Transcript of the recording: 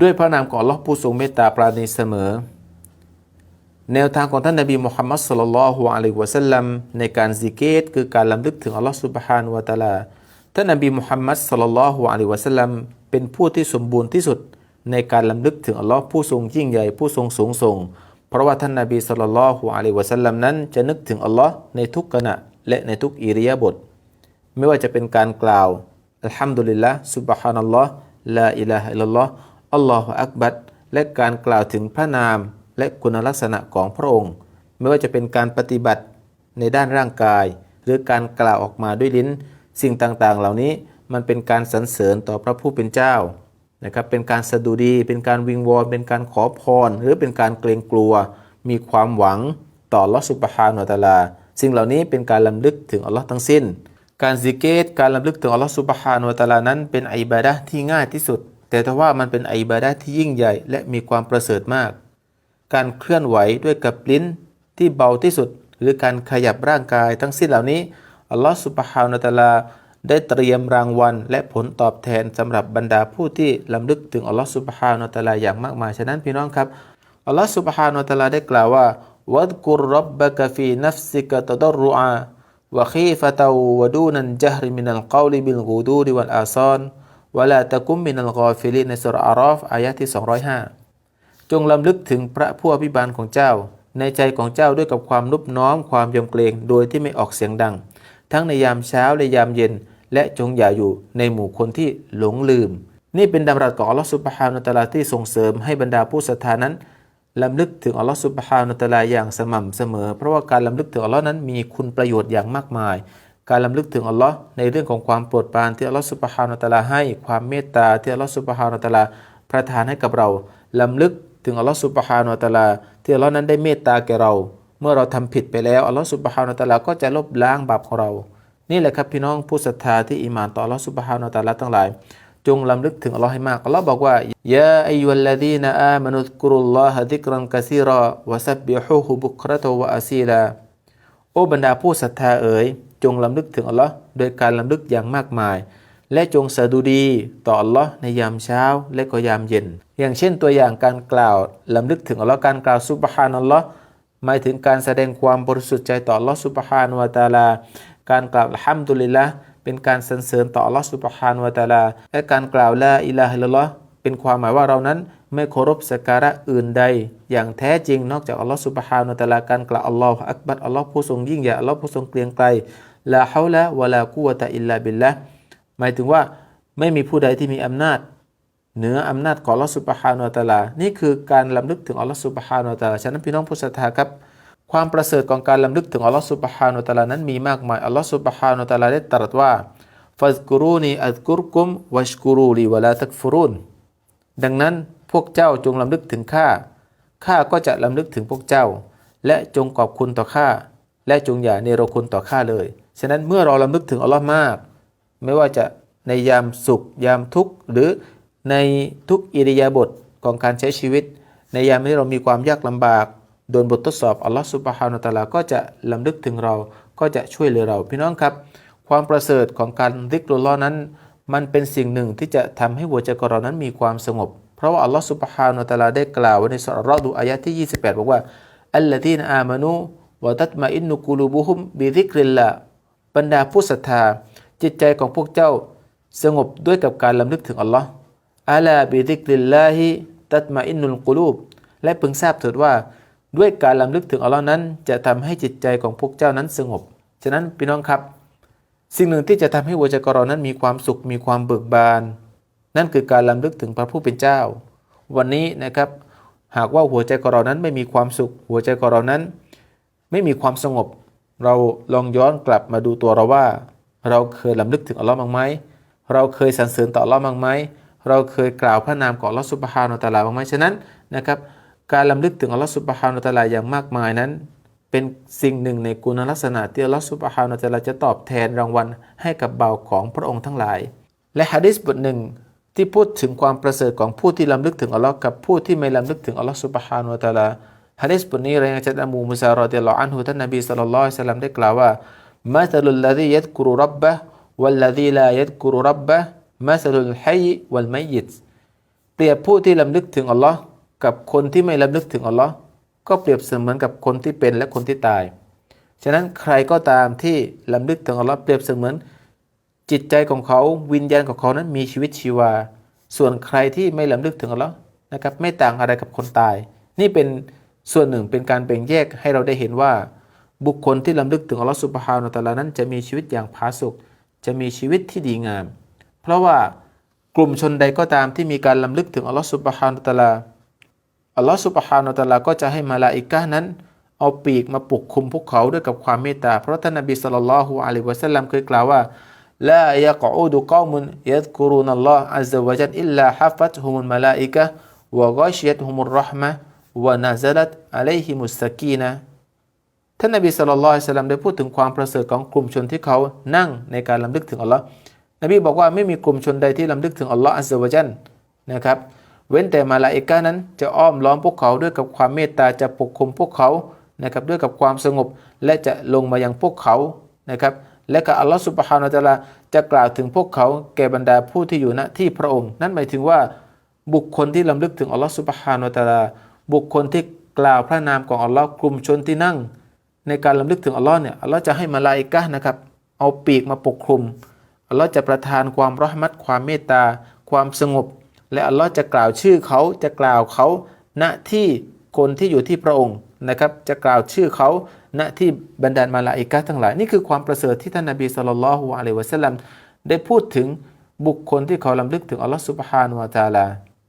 ด้วยพระนามของลอผู้ทรงเมตตาปราณีเสมอ แนวทางของท่านนบีมุฮัมมัดสุลลัลฮุอะลัยวะสัลลัมในการซิกเกตคือการลำลึกถึงอัลลอฮ์สุบฮานวะตะอาลาท่านนบีมุฮัมมัดสุลลัลฮุอะลัยวะสัลลัมเป็นผู้ที่สมบูรณ์ที่สุดในการลำลึกถึงอัลลอฮ์ผู้ทรงยิ่งใหญ่ผู้ทรงสูงส่ง เพราะว่าท่านนบีสุลลัลลอฮุอะลัยวะสัลลัมนั้นจะนึกถึงอัลลอฮ์ในทุกขณะและในทุกอิริยาบถไม่ว่าจะเป็นการกล่าวอัลฮัมดุลิลละซุบฮานัลลอฮ์ลาอิลาฮะอิลลัลลอฮ์ อัลลอฮฺอักบัดและการกล่าวถึงพระนามและคุณลักษณะของพระองค์ ไม่ว่าจะเป็นการปฏิบัติในด้านร่างกาย หรือการกล่าวออกมาด้วยลิ้น สิ่งต่างๆ เหล่านี้มันเป็นการสรรเสริญต่อพระผู้เป็นเจ้านะครับเป็นการสะดุดี เป็นการวิงวอนเป็นการขอพร หรือเป็นการเกรงกลัว มีความหวังต่อลอสุบฮานุตาลา สิ่งเหล่านี้เป็นการลำลึกถึงอัลลอฮ์ทั้งสิ้น การซิกเกตการลำลึกถึงอัลลอฮ์สุบฮานุวะตาลานั้นเป็นอิบาดะที่ง่ายที่สุด แต่ถ้าว่ามันเป็นอิบาดะที่ยิ่งใหญ่และมีความประเสริฐมาก การเคลื่อนไหวด้วยกับลิ้นที่เบาที่สุด หรือการขยับร่างกายทั้งสิ้นเหล่านี้อัลลอฮ์สุบฮานุวะตาลาได้เตรียมรางวัล และผลตอบแทนสำหรับบรรดาผู้ที่ลำลึกถึงอัลลอฮ์สุบฮานุวะตาลาอย่างมากมาย ฉะนั้นพี่น้องครับอัลลอฮ์สุบฮานุวะตาลาได้กล่าวว่าวัดกุรรับบะกะฟีนัฟซิกะตะดรรุอาน วะลาตะกุมมินัลกอฟิลิในสุรอารอฟอายะที่ 205 จงลำลึกถึงพระผู้อภิบาลของเจ้า ในใจของเจ้าด้วยกับความนุบน้อมความยำเกรงโดยที่ไม่ออกเสียงดัง ทั้งในยามเช้าและยามเย็น และจงอย่าอยู่ในหมู่คนที่หลงลืม นี่เป็นดำรัสของอัลลอฮฺสุบฮานาตาลาที่ส่งเสริมให้บรรดาผู้ศรัทธานั้นลำลึกถึงอัลลอฮฺสุบฮานาตาลาอย่างสม่ำเสมอ เพราะว่าการลำลึกถึงอัลลอฮ์นั้นมีคุณประโยชน์อย่างมากมาย การลำลึกถึงอัลลอฮ์ในเรื่องของความโปรดปรานที่อัลลอฮฺสุบฮานุตะลาให้ความเมตตาที่อัลลอฮฺสุบฮานุตะลาประทานให้กับเราลำลึกถึงอัลลอฮฺสุบฮานุตะลาที่อัลลอฮ์นั้นได้เมตตาแก่เรา เมื่อเราทำผิดไปแล้วอัลลอฮฺสุบฮานุตะลาก็จะลบล้างบาปของเรา นี่แหละครับพี่น้องผู้ศรัทธาที่อิมานต่ออัลลอฮฺสุบฮานุตะลาทั้งหลาย จงลำลึกถึงอัลลอฮ์ให้มากอัลลอฮ์บอกว่ายาอายุลลดีนอามานุสกุรุลลอฮะดิกรันกะซีรอวะซับบิฮูฮุบุครตวะอาซีลาโอ้บรรดาผู้ศรัทธาเอ๋ย จงลำลึกถึงอัลลอฮ์โดยการลำลึกอย่างมากมาย และจงสะดุดีต่ออัลลอฮ์ในยามเช้าและก็ยามเย็น อย่างเช่นตัวอย่างการกล่าวลำลึกถึงอัลลอฮ์การกล่าวซุบฮานัลลอฮ์หมายถึงการแสดงความบริสุทธิ์ใจต่ออัลลอฮ์ซุบฮานวะตาลา การกล่าวฮัมดุลิลละเป็นการสรรเสริญต่ออัลลอฮฺสุบฮานวะตาลา และการกล่าวละอิลาฮิลลอฮ์เป็นความหมายว่าเรานั้นไม่เคารพสักการะอื่นใด อย่างแท้จริงนอกจากอัลลอฮฺสุบฮานวะตาลาการกล่าวอัลลอฮฺอักบัดอัลลอฮ์ผู้ทรงยิ่งใหญ่อัลลอฮ์ผู้ทรงเกรียงไกร ลาฮาวละวะลากุวะตะอิลลาบิลละหมายถึงว่าไม่มีผู้ใดที่มีอำนาจ เหนืออำนาจของอัลลอฮฺสุบฮานวะตาลา นี่คือการลำลึกถึงอัลลอฮฺสุบฮานวะตาลา ฉะนั้นพี่น้องผู้ศรัทธาครับ ความประเสริฐของการลำลึกถึงอัลลอฮฺสุบฮานุตะลานั้นมีมากมาย อัลลอฮฺสุบฮานุตะลาได้ตรัสว่าฟัซกุรูนีอัลกุรกุมวัชกุรูลีวะลาตักฟุรุนดังนั้นพวกเจ้าจงลำลึกถึงข้า ข้าก็จะลำลึกถึงพวกเจ้า และจงขอบคุณต่อข้า และจงอย่าเนรคุณต่อข้าเลย ฉะนั้นเมื่อเราลำลึกถึงอัลลอฮ์มาก ไม่ว่าจะในยามสุข ยามทุกข์หรือในทุกอิริยาบถของการใช้ชีวิต ในยามที่เรามีความยากลำบากโดนบททดสอบอัลลอฮ์สุบฮานุตะลา ก็จะลำลึกถึงเราก็จะช่วยเหลือเรา พี่น้องครับ ความประเสริฐของการริกรุลลอนั้น มันเป็นสิ่งหนึ่งที่จะทำให้หัวใจของเรานั้นมีความสงบ เพราะว่าอัลลอฮ์สุบฮานุตะลาได้กล่าวไว้ในสุรดูอายะที่ 28 บอกว่าอัลลดีนอามานูวะตัตมาอินนุกูลูบุฮุมบิริกริลละ บรรดาผู้ศรัทธา จิตใจของพวกเจ้าสงบด้วยกับการลำลึกถึงอัลลอฮ์อัลาบิริกริลลาฮิตัตมาอินนุลกูลูบและพึงทราบเถิดว่า ด้วยการลำลึกถึงอัลลอฮ์นั้น จะทำให้จิตใจของพวกเจ้านั้นสงบ ฉะนั้นพี่น้องครับ สิ่งหนึ่งที่จะทำให้หัวใจของเรานั้นมีความสุขมีความเบิกบาน นั่นคือการลำลึกถึงพระผู้เป็นเจ้า วันนี้นะครับ หากว่าหัวใจของเรานั้นไม่มีความสุข หัวใจของเรานั้น ไม่มีความสงบ เราลองย้อนกลับมาดูตัวเราว่า เราเคยลำลึกถึงอัลลอฮ์บ้างไหมเราเคยสรรเสริญต่ออัลลอฮ์บ้างไหมเราเคยกล่าวพระนามของอัลลอฮ์สุบฮานุตะลาบ้างไหมฉะนั้นนะครับการลำลึกถึงอัลลอฮ์สุบฮานุตะลาอย่างมากมายนั้น เป็นสิ่งหนึ่งในคุณลักษณะที่อัลลอฮ์สุบฮานุตะลาจะตอบแทนรางวัลให้กับเบาของพระองค์ทั้งหลาย และฮะดิษบทหนึ่งที่พูดถึงความประเสริฐของผู้ที่ลำลึกถึงอัลลอฮ์กับผู้ที่ไม่ลำลึกถึงอัลลอฮ์สุบฮานุตะลา ฮะดิษบทนี้รายงานจากอบูมุซารอดิลลออันฮุท่านนบีสัลลัลลอฮุอะลัยฮิวะซัลลัมได้กล่าวว่ามาตลุลลดียัดกุรุรับบะวัลลดีลายัดกุรุรับบะมาตลุลฮัยวัลมัยยิตเปรียบผู้ที่ลำลึกถึงอัลลอฮ์กับคนที่ไม่ลำลึกถึงอัลลอฮ์ก็เปรียบเสมือนกับคนที่เป็นและคนที่ตาย ฉะนั้นใครก็ตามที่ลำลึกถึงอัลลอฮ์เปรียบเสมือน จิตใจของเขาวิญญาณของเขานั้นมีชีวิตชีวา ส่วนใครที่ไม่ลำลึกถึงอัลลอฮ์นะครับไม่ต่างอะไรกับคนตาย นี่เป็น ส่วนหนึ่งเป็นการแบ่งแยกให้เราได้เห็นว่า บุคคลที่ลำลึกถึงอัลลอฮฺสุบฮานาตาลานั้นจะมีชีวิตอย่างผาสุกจะมีชีวิตที่ดีงาม เพราะว่ากลุ่มชนใดก็ตามที่มีการลำลึกถึงอัลลอฮฺสุบฮานาตาลาอัลลอฮฺสุบฮานาตาลาก็จะให้มาลาอิกะนั้น เอาปีกมาปกคลุมพวกเขาด้วยกับความเมตตาเพราะท่านนบีสุลต่านะฮ์อะลัยวะสัลลัมเคยกล่าวว่าลายะกอูดุกอมุนยัดกุรุนอัลลอฮฺอัลลอฮฺอิลลาฮัฟัตฮุมุลมาลาอิกะวะกอชยัตฮุมุลรห์มะานละฮ์สัลลัมได้พูดถึงความประเสริฐของกลุ่มชนที่เขานั่งในการลำลึกถึงอัลลอฮ์นบีบอกว่าไม่มีกลุ่มชนใดที่ลำลึกถึงอัลลอฮ์อัลลอฮ์วะจันนะครับ เว้นแต่มาลาอิกะนั้นจะอ้อมล้อมพวกเขาด้วยกับความเมตตาจะปกคลุมพวกเขานะครับด้วยกับความสงบและจะลงมายังพวกเขานะครับและก็อัลลอฮ์สุบฮานาตะลาจะกล่าวถึงพวกเขาแก่บรรดาผู้ที่อยู่ณที่พระองค์ นั่นหมายถึงว่าบุคคลที่ลำลึกถึงอัลลอฮ์สุบฮานาตะลา บุคคลที่กล่าวพระนามของอัลลอฮ์กลุ่มชนที่นั่ง ในการลำลึกถึงอัลลอฮ์เนี่ยอัลลอฮ์จะให้มาลาอิกะนะครับ เอาปีกมาปกคลุมอัลลอฮ์จะประทานความรอห์มัตความเมตตา ความสงบ และอัลลอฮ์จะกล่าวชื่อเขาจะกล่าวเขา ณที่คนที่อยู่ที่พระองค์นะครับ จะกล่าวชื่อเขาณที่บรรดามาลาอิกะห์ทั้งหลายนี่คือความประเสริฐที่ท่านนบีสุลต่านละฮ์อะลัยวะสัลลัมได้พูดถึงบุคคลที่เขาลำลึกถึงอัลลอฮ์สุบฮานุวะตาลา